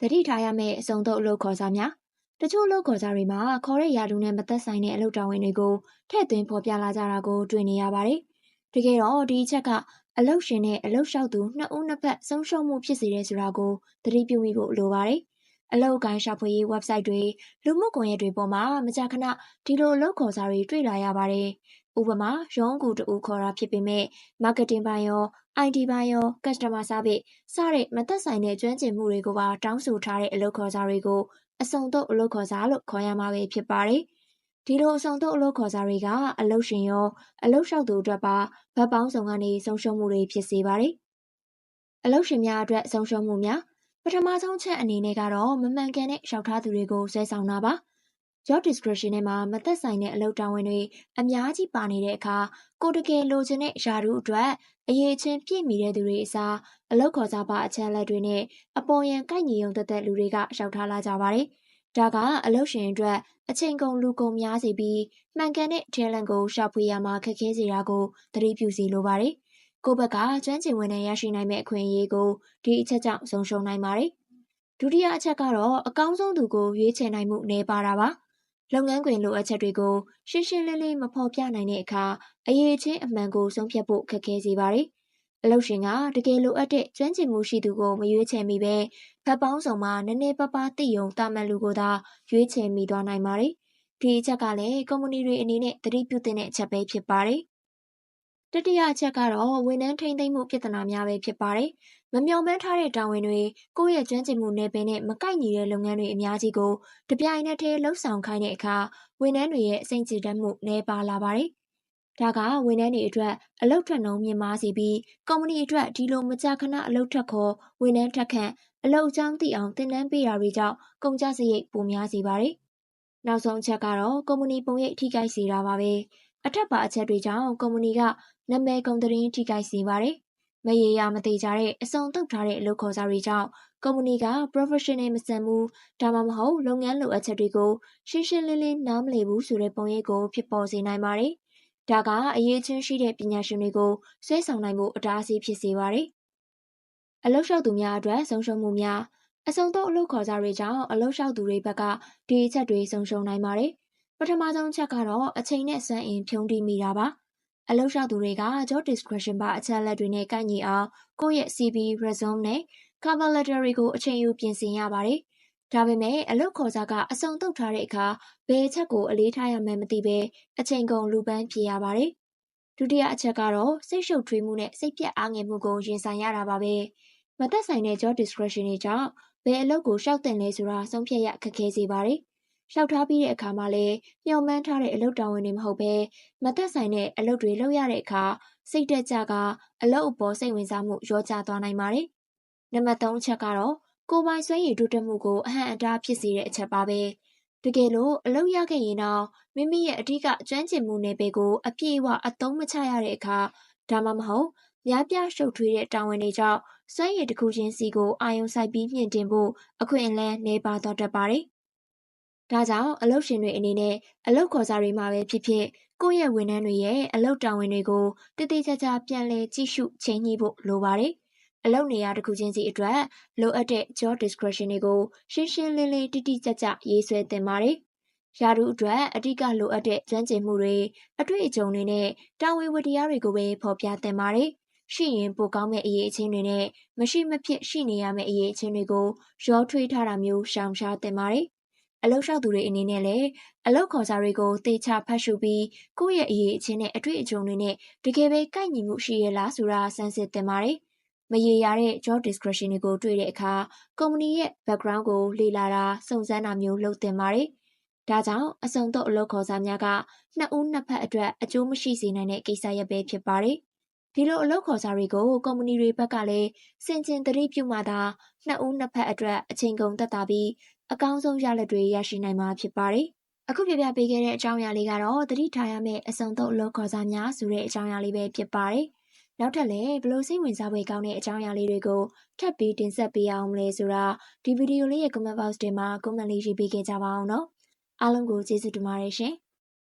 တတိထားရမယ့်အစုံတော့အလုပ်ခေါ်စားများတချို့အလုပ်ခေါ်စားတွေမှာခေါ်တဲ့ယာတူနဲ့မသက်ဆိုင်တဲ့အလုပ်တာဝန်တွေကိုထည့်သွင်းဖော်ပြလာကြတာကိုတွေ့နေရပါတယ်။တကယ်တော့ဒီအချက်ကအလုပ်ရှင်နဲ့အလုပ်လျှောက်သူနှစ်ဦးနှစ်ဖက်ဆုံးရှုံးမှုဖြစ်စေတယ်ဆိုတာကိုသတိပြုမိဖို့လိုပါတယ်။အလုပ်အကိုင်းရှာဖွေရေး website တွေလူမှုကွန်ရက်တွေပေါ်မှာမကြာခဏဒီလိုအလုပ်ခေါ်စားတွေတွေ့လာရပါတယ်။ ဥပမာ ရုံးကူတူခေါ်တာဖြစ်ပေမဲ့ marketing ပိုင်းရော IT ပိုင်းရော customer service စတဲ့ မသက်ဆိုင်တဲ့ ကျွမ်းကျင်မှုတွေကိုပါ တောင်းဆိုထားတဲ့ အလုပ်ခေါ်စားတွေကို အစုံတော့အလုပ်ခေါ်စားလို့ ခေါ်ရမှာပဲ ဖြစ်ပါတယ်။ဒီလို အစုံတော့အလုပ်ခေါ်စားတွေက အလုပ်ရှင်ရော အလုပ်လျှောက်သူအတွက်ပါဗတ်ပေါင်းစုံကနေ ဆုံးရှုံးမှုတွေ ဖြစ်စေပါတယ်။အလုပ်ရှင်များအတွက် ဆုံးရှုံးမှုများ ပထမဆုံးချက်အနေနဲ့ကတော့ မမှန်ကန်တဲ့ လျှောက်ထားသူတွေကို ဆွဲဆောင်တာပါ။ job description ထဲမှာမသက်ဆိုင်တဲ့အလုပ်တာဝန်တွေအများကြီးပါနေတဲ့အခါကိုတကယ်လိုချင်တဲ့ယာရုအတွက်အရေးချင်းပြည့်မီတဲ့သူတွေအစားအလုပ်ခေါ်စားပါအချက်လက်တွေနဲ့အပေါ်ယံကိုက်ညီုံသက်သက်လူတွေကလျှောက်ထားလာကြပါတယ်။ဒါကအလုပ်ရှင်အတွက်အချိန်ကုန်လူကုန်များစေပြီးမှန်ကန်တဲ့ talent ကိုရှာဖွေရမှာခက်ခဲစေတာကိုသတိပြုစီလိုပါတယ်။ကိုယ့်ဘက်ကကျွမ်းကျင်ဝင်နဲ့ရရှိနိုင်မယ့်အခွင့်အရေးကိုဒီအချက်ကြောင့်ဆုံးရှုံးနိုင်ပါတယ်။ဒုတိယအချက်ကတော့အကောင်းဆုံးသူကိုရွေးချယ်နိုင်မှုနည်းပါတာပါ။ လုပ်ငန်းခွင်လိုအပ်ချက်တွေကိုရှင်းရှင်းလင်းလင်းမဖော်ပြနိုင်တဲ့အခါအရေးချင်းအမှန်ကိုဆုံးဖြတ်ဖို့ခက်ခဲစေပါတယ်။အလုပ်ရှင်ကတကယ်လိုအပ်တဲ့ကျွမ်းကျင်မှုရှိသူကိုမရွေးချယ်မိပဲဖက်ပေါင်းစုံမှာနည်းနည်းပါးပါးသိယုံတာမန်လူကိုသာရွေးချယ်မိသွားနိုင်ပါတယ်။ဒီအချက်ကလည်းကုမ္ပဏီတွေအနေနဲ့သတိပြုသင့်တဲ့အချက်ပဲဖြစ်ပါတယ်။ တတိယအချက်ကတော့ဝန်ထမ်းထိန်းသိမ်းမှုပြဿနာများပဲဖြစ်ပါတယ်။မမျှော်မှန်းထားတဲ့တာဝန်တွေကိုယ့်ရဲ့ကျွမ်းကျင်မှုနယ်ပယ်နဲ့မကိုက်ညီတဲ့လုပ်ငန်းတွေအများကြီးကိုတပြိုင်နက်တည်းလှုပ်ဆောင်ခိုင်းတဲ့အခါဝန်ထမ်းတွေရဲ့အစိမ့်ကြည်တတ်မှုနည်းပါးလာပါတယ်။ဒါကဝန်ထမ်းတွေအတွက်အလုပ်ထွက်နှုန်းမြင့်မားစေပြီးကုမ္ပဏီအတွက်ဒီလိုမကြာခဏအလုပ်ထွက်ခေါ်ဝန်ထမ်းထက်ခန့်အလုပ်အကြောင်းသိအောင်သင်တန်းပေးတာတွေကြောင့်ကုန်ကျစရိတ်ပိုများစေပါတယ်။နောက်ဆုံးအချက်ကတော့ကုမ္ပဏီပုံရိပ်ထိခိုက်စေတာပါပဲ။ အထက်ပါအချက်တွေကြောင့် ကုမ္ပဏီက နာမည်ကုန်သတင်း ထိခိုက်စေပါတယ်။မရေရာ မသေးကြတဲ့ အစုံတုတ်ထားတဲ့ အလုပ်ခေါ်စာတွေကြောင့် ကုမ္ပဏီက professional မဆန်ဘူး ဒါမှမဟုတ် လုပ်ငန်းလိုအပ်ချက်တွေကို ရှင်းရှင်းလင်းလင်း နားမလည်ဘူးဆိုတဲ့ ပုံရိပ်ကို ဖြစ်ပေါ်စေနိုင်ပါတယ်။ဒါက အရေးချင်းရှိတဲ့ ပညာရှင်တွေကို ဆွဲဆောင်နိုင်မှုအတားအဆီး ဖြစ်စေပါတယ်။အလုပ်လျှောက်သူများအတွက် ဆုံးရှုံးမှုများ အစုံတော့အလုပ်ခေါ်စာတွေကြောင့် အလုပ်လျှောက်သူတွေဘက်က ဒီအချက်တွေ ဆုံးရှုံးနိုင်ပါတယ်။ ပထမဆုံးချက်ကတော့အချိန်နဲ့စွမ်းအင်ဖြုံးတိမိတာပါ။အလုပ်လျှောက်သူတွေက job description ပါအချက်လက်တွေနဲ့ကိုက်ညီအောင်ကိုယ့်ရဲ့ CV, resume နဲ့ cover letter တွေကိုအချိန်ယူပြင်ဆင်ရပါတယ်။ဒါပေမဲ့အလုပ်ခေါ်စာကအစုံတုတ်ထားတဲ့အခါဘယ်အချက်ကိုအလေးထားရမှန်းမသိဘဲအချိန်ကုန်လူပန်းဖြေရပါတယ်။ဒုတိယအချက်ကတော့စိတ်ရှုပ်ထွေးမှုနဲ့စိတ်ပြတ်အားငယ်မှုကိုရင်ဆိုင်ရတာပါပဲ။မသက်ဆိုင်တဲ့ job description တွေကြောင့်ဘယ်အလုပ်ကိုရှောက်တင်လဲဆိုတာဆုံးဖြတ်ရခက်ခဲစေပါတယ်။ ရှောက်ထားပြီးတဲ့အခါမှာလည်းမျှော်မှန်းထားတဲ့အလုပ်တာဝန်တွေမဟုတ်ဘဲမသက်ဆိုင်တဲ့အလုပ်တွေလုပ်ရတဲ့အခါစိတ်တက်ကြကအလုပ်အပေါ်စိတ်ဝင်စားမှုရောကျသွားနိုင်ပါတယ်။နံပါတ်3အချက်ကတော့ကိုယ်ပိုင်စွမ်းရည်တိုးတက်မှုကိုအဟန့်အတားဖြစ်စေတဲ့အချက်ပါပဲ။တကယ်လို့အလုပ်ရခဲ့ရင်တော့မိမိရဲ့အထူးကျွမ်းကျင်မှုနယ်ပယ်ကိုအပြည့်အဝအသုံးမချရတဲ့အခါဒါမှမဟုတ်များပြားရှုပ်ထွေးတဲ့တာဝန်တွေကြောင့်စွမ်းရည်တစ်ခုချင်းစီကိုအာရုံစိုက်ပြီးမြှင့်တင်ဖို့အခွင့်အလမ်းနည်းပါးသွားတတ်ပါတယ်။ ဒါကြောင့်အလုပ်ရှင်တွေအနေနဲ့အလုပ်ခေါ်စာတွေမှာပဲဖြစ်ဖြစ်ကိုယ့်ရဲ့ဝန်ထမ်းတွေရဲ့အလုပ်တာဝန်တွေကိုတည်တည်ကြကြပြန်လည်ကြည့်ရှုချိန်ညှိဖို့လိုပါတယ်။အလုပ်နေရာတစ်ခုချင်းစီအတွက်လိုအပ်တဲ့ job description တွေကိုရှင်းရှင်းလင်းလင်းတိတိကျကျရေးဆွဲသင့်ပါတယ်။ရာထူးအတွက်အဓိကလိုအပ်တဲ့ကျွမ်းကျင်မှုတွေအတွေ့အကြုံတွေနဲ့တာဝန်ဝတ္တရားတွေကိုပဲဖော်ပြသင့်ပါတယ်။ရှိရင်ပိုကောင်းမဲ့အရေးအချင်းတွေနဲ့မရှိမဖြစ်ရှိနေရမယ့်အရေးအချင်းတွေကိုရောထွေးထားတာမျိုးရှောင်ရှားသင့်ပါတယ်။ အလုပ်လျှောက်သူတွေအနေနဲ့လည်းအလုပ်ခေါ်စာတွေကိုသေချာဖတ်ရှုပြီးကိုယ့်ရဲ့အရေးအချင်းနဲ့အတွေ့အကြုံတွေနဲ့တကယ်ပဲကိုက်ညီမှုရှိရဲ့လားဆိုတာစမ်းစစ်သင့်ပါတယ်။မရေရာတဲ့ job description တွေကိုတွေ့တဲ့အခါကုမ္ပဏီရဲ့ background ကိုလေ့လာတာစုံစမ်းတာမျိုးလုပ်သင့်ပါတယ်။ဒါကြောင့်အစုံတော့အလုပ်ခေါ်စာများကနှစ်ဦးနှစ်ဖက်အတွက်အကျိုးမရှိစေနိုင်တဲ့ကိစ္စရပ်ပဲဖြစ်ပါတယ်။ဒီလိုအလုပ်ခေါ်စာတွေကိုကုမ္ပဏီတွေဘက်ကလည်းစင်ကျင်သတိပြုမှသာနှစ်ဦးနှစ်ဖက်အတွက်အချိန်ကုန်သက်သာပြီး အကောင်းဆုံးရလဒ်တွေရရှိနိုင်မှာဖြစ်ပါတယ်။အခုပြပြပေးခဲ့တဲ့အကြောင်းအရာလေးကတော့သတိထားရမယ့်အစုံတော့အလုပ်ခေါ်စာများဆိုတဲ့အကြောင်းအရာလေးပဲဖြစ်ပါတယ်။နောက်ထပ်လည်းဘလို့စိတ်ဝင်စားဖွယ်ကောင်းတဲ့အကြောင်းအရာလေးတွေကိုထပ်ပြီးတင်ဆက်ပေးအောင်မလဲဆိုတာဒီဗီဒီယိုလေးရဲ့ comment box ထဲမှာ comment လေးရေးပေးခဲ့ကြပါအောင်နော်။အားလုံးကိုကျေးဇူးတင်ပါတယ်ရှင်။